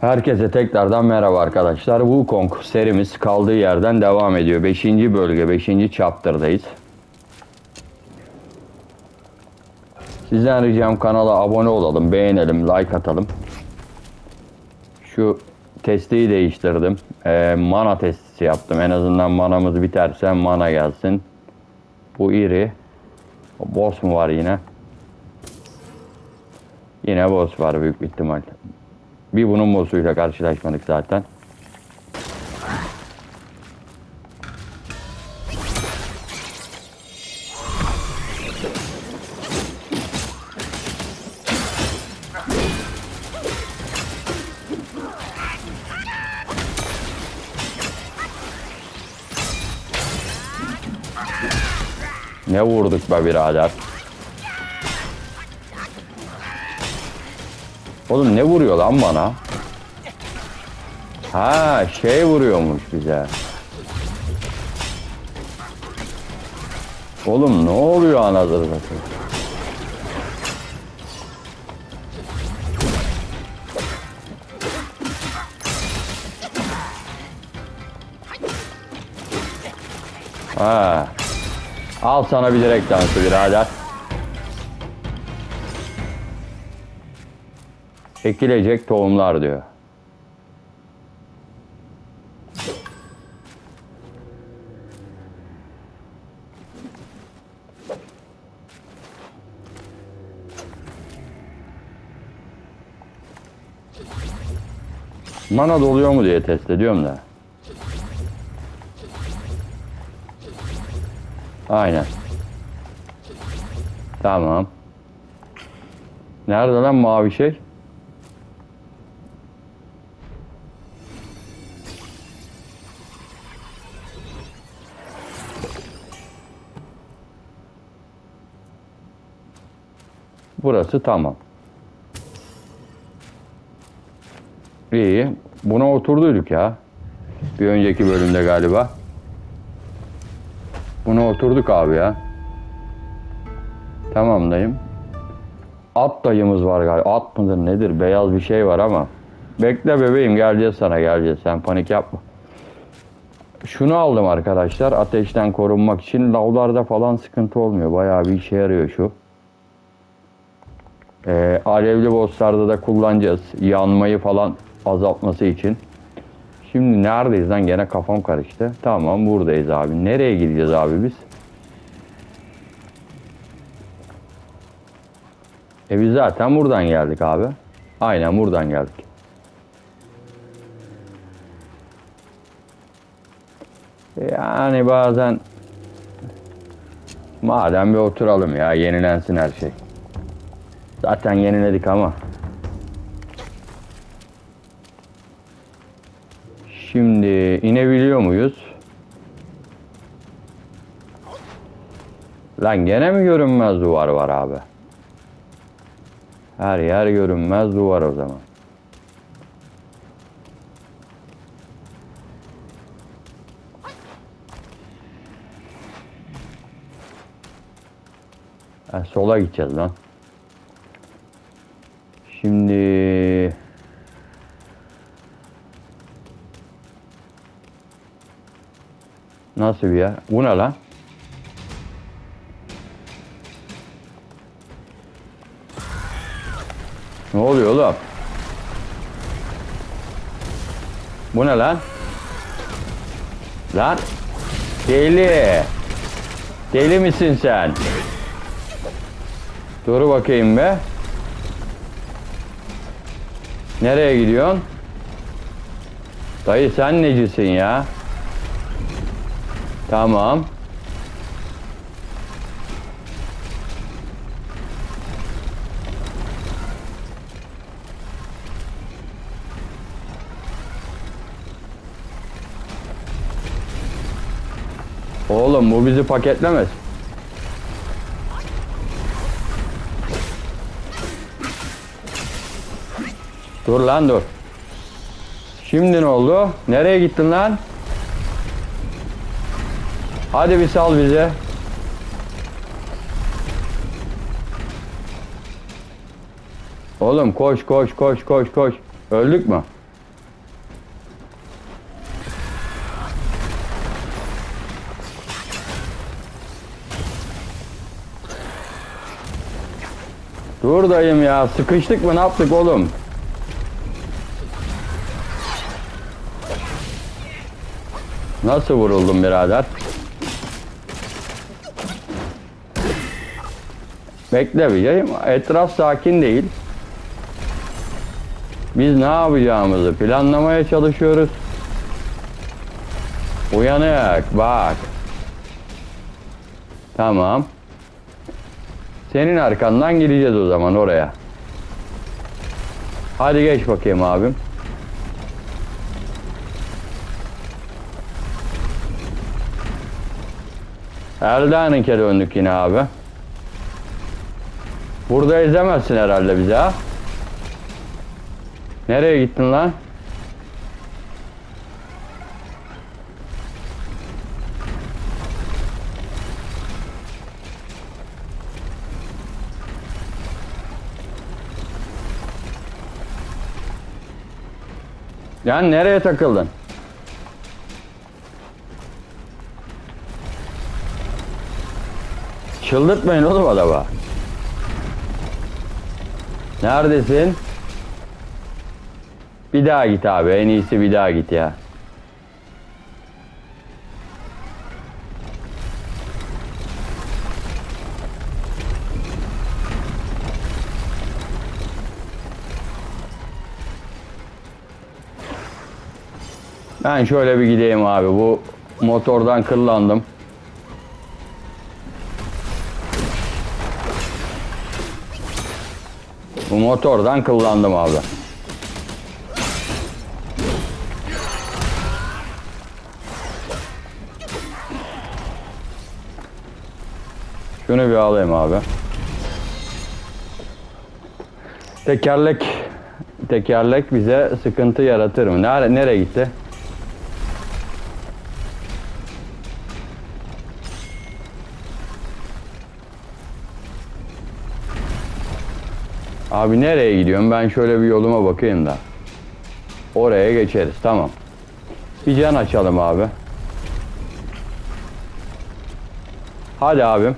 Herkese tekrardan merhaba arkadaşlar. Wukong serimiz kaldığı yerden devam ediyor. 5. bölge, 5. chapter'dayız. Sizden ricam kanala abone olalım, beğenelim, like atalım. Şu testiyi değiştirdim. Ee, mana testisi yaptım. En azından manamız biterse mana gelsin. Bu iri. Boss mu var yine? Yine boss var büyük ihtimal. Bir bunun boss'uyla karşılaşmadık zaten. Ne vurduk be birader. Oğlum ne vuruyor lan bana? Ha şey vuruyormuş bize. Oğlum ne oluyor anasını satayım? Ha. Al sana bir direkt dansı birader. Ekilecek tohumlar diyor. Mana doluyor mu diye test ediyorum da. Aynen. Tamam. Nerede lan mavi şey? Burası tamam. İyi. Buna oturduyduk ya. Bir önceki bölümde galiba. Buna oturduk abi ya. Tamam dayım. At dayımız var galiba. At mıdır nedir? Beyaz bir şey var ama. Bekle bebeğim geleceğiz sana geleceğiz. Sen panik yapma. Şunu aldım arkadaşlar. Ateşten korunmak için. Lavlarda falan sıkıntı olmuyor. Bayağı bir işe yarıyor şu. Ee, alevli bosslarda da kullanacağız. Yanmayı falan azaltması için. Şimdi neredeyiz lan? Gene kafam karıştı. Tamam buradayız abi. Nereye gideceğiz abi biz? E biz zaten buradan geldik abi. Aynen buradan geldik. Yani bazen madem bir oturalım ya yenilensin her şey. Zaten yeniledik ama. Şimdi inebiliyor muyuz? Lan gene mi görünmez duvar var abi? Her yer görünmez duvar o zaman. Ha, sola gideceğiz lan. Şimdi Nasıl bir yer? Bu ne lan? Ne oluyor oğlum? Bu ne lan? Lan? Deli. Deli misin sen? Dur bakayım be. Nereye gidiyorsun? Dayı sen necisin ya? Tamam. Oğlum bu bizi paketlemez. Dur lan dur. Şimdi ne oldu? Nereye gittin lan? Hadi bir sal bize. Oğlum koş koş koş koş koş. Öldük mü? Dur dayım ya. Sıkıştık mı ne yaptık oğlum? Nasıl vuruldum birader? Bekle bir yayım. Etraf sakin değil. Biz ne yapacağımızı planlamaya çalışıyoruz. Uyanık bak. Tamam. Senin arkandan gideceğiz o zaman oraya. Hadi geç bakayım abim. Eldanik'e döndük yine abi. Burada ezemezsin herhalde bizi ha. Nereye gittin lan? Yani nereye takıldın? Çıldırtmayın oğlum adama. Neredesin? Bir daha git abi. En iyisi bir daha git ya. Ben şöyle bir gideyim abi. Bu motordan kırlandım. Bu motordan kıllandım abi. Şunu bir alayım abi. Tekerlek tekerlek bize sıkıntı yaratır mı? Nere, nereye gitti? Abi nereye gidiyorum? Ben şöyle bir yoluma bakayım da. Oraya geçeriz. Tamam. Bir can açalım abi. Hadi abim.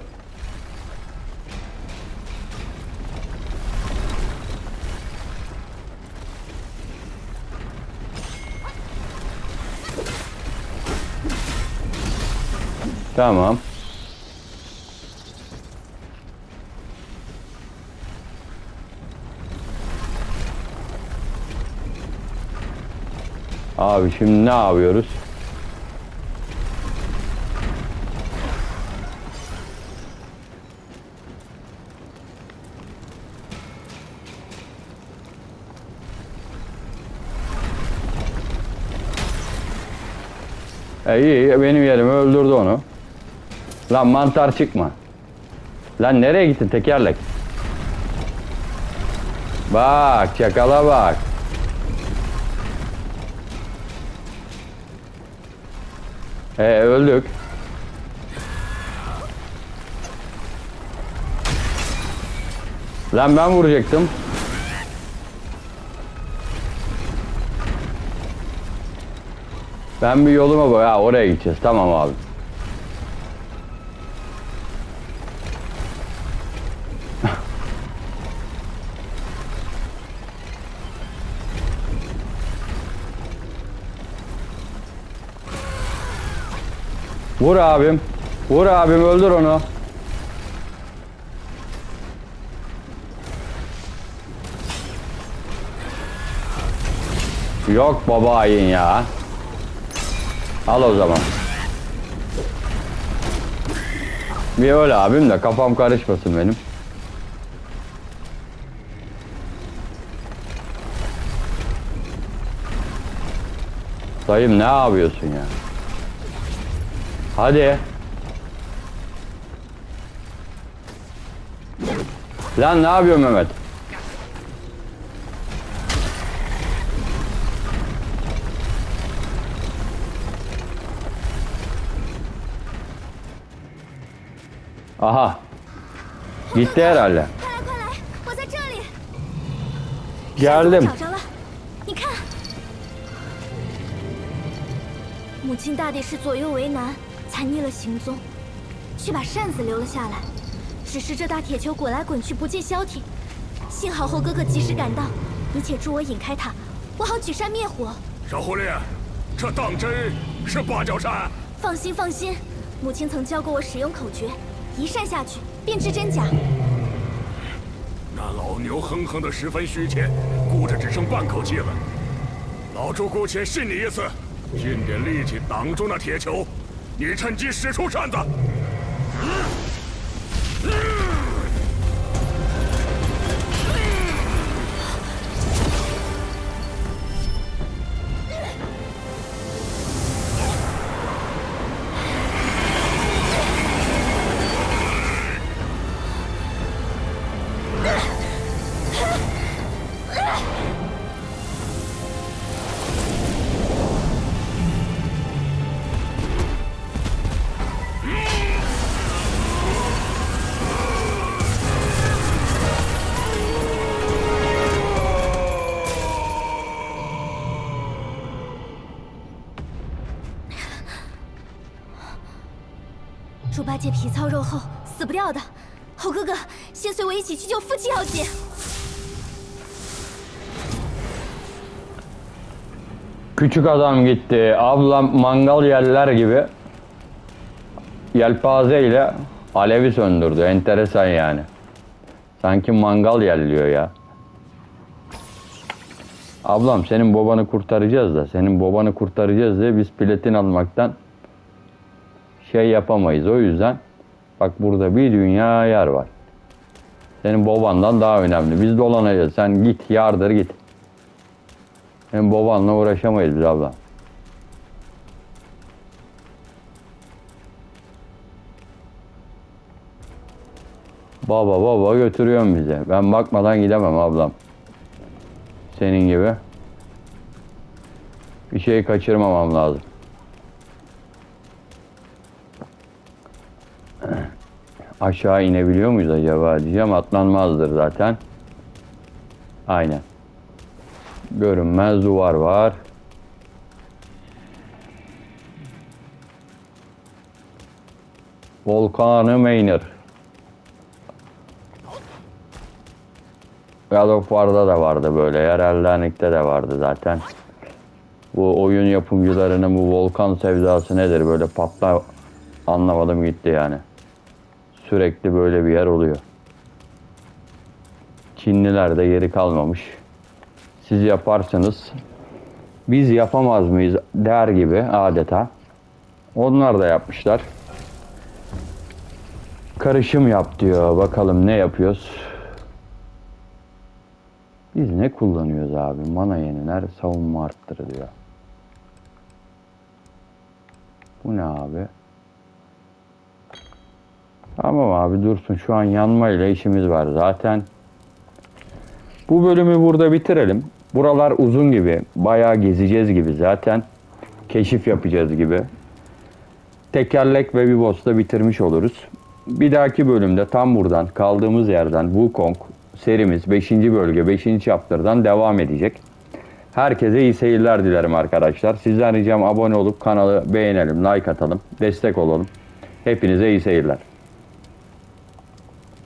Tamam. Abi şimdi ne yapıyoruz? E iyi benim yerime öldürdü onu. Lan mantar çıkma. Lan nereye gittin tekerlek? Bak çakala bak. E öldük. Lan ben vuracaktım. Ben bir yoluma bak. Ha oraya gideceğiz. Tamam abi. Vur abim. Vur abim öldür onu. Yok baba hain ya. Al o zaman. Bir öyle abim de kafam karışmasın benim. Dayım ne yapıyorsun ya? Hadi. Lan ne yapıyorsun Mehmet? Aha. Gitti herhalde. 快来快来，我在这里， Geldim. 找着了，你看，母亲大帝是左右为难， 才逆了行踪，却把扇子留了下来，只是这大铁球滚来滚去不见消停，幸好猴哥哥及时赶到，你且助我引开他，我好举扇灭火。小狐狸，这当真是芭蕉扇？放心放心，母亲曾教过我使用口诀，一扇下去便知真假。那老牛哼哼的十分虚切，估着只剩半口气了。老朱姑且信你一次，尽点力气挡住那铁球，你趁机使出扇子。猪八戒皮糙肉厚，死不掉的。猴哥哥，先随我一起去救夫妻小姐。 Küçük adam gitti. Ablam mangal yerler gibi yelpaze ile alevi söndürdü. Enteresan yani. Sanki mangal yerliyor ya. Ablam senin babanı kurtaracağız da senin babanı kurtaracağız diye biz platin almaktan şey yapamayız. O yüzden bak burada bir dünya yer var. Senin babandan daha önemli. Biz dolanacağız. Sen git yardır git. Hem babanla uğraşamayız biz abla. Baba baba götürüyorsun bize. Ben bakmadan gidemem ablam. Senin gibi. Bir şey kaçırmamam lazım. Aşağı inebiliyor muyuz acaba diyeceğim. Atlanmazdır zaten. Aynen. Görünmez duvar var. Volkanı Maynard. God of War'da da vardı böyle. Yerel Derneği'de de vardı zaten. Bu oyun yapımcılarının bu volkan sevdası nedir? Böyle patla anlamadım gitti yani. Sürekli böyle bir yer oluyor. Çinliler de geri kalmamış siz yaparsınız. Biz yapamaz mıyız der gibi adeta. Onlar da yapmışlar. Karışım yap diyor. Bakalım ne yapıyoruz. Biz ne kullanıyoruz abi? Mana yeniler, savunma arttırı diyor. Bu ne abi? Tamam abi dursun. Şu an yanmayla işimiz var zaten. Bu bölümü burada bitirelim. Buralar uzun gibi. Bayağı gezeceğiz gibi zaten. Keşif yapacağız gibi. Tekerlek ve Vivos'ta bitirmiş oluruz. Bir dahaki bölümde tam buradan kaldığımız yerden Wukong serimiz 5. bölge 5. chapter'dan devam edecek. Herkese iyi seyirler dilerim arkadaşlar. Sizden ricam abone olup kanalı beğenelim, like atalım, destek olalım. Hepinize iyi seyirler.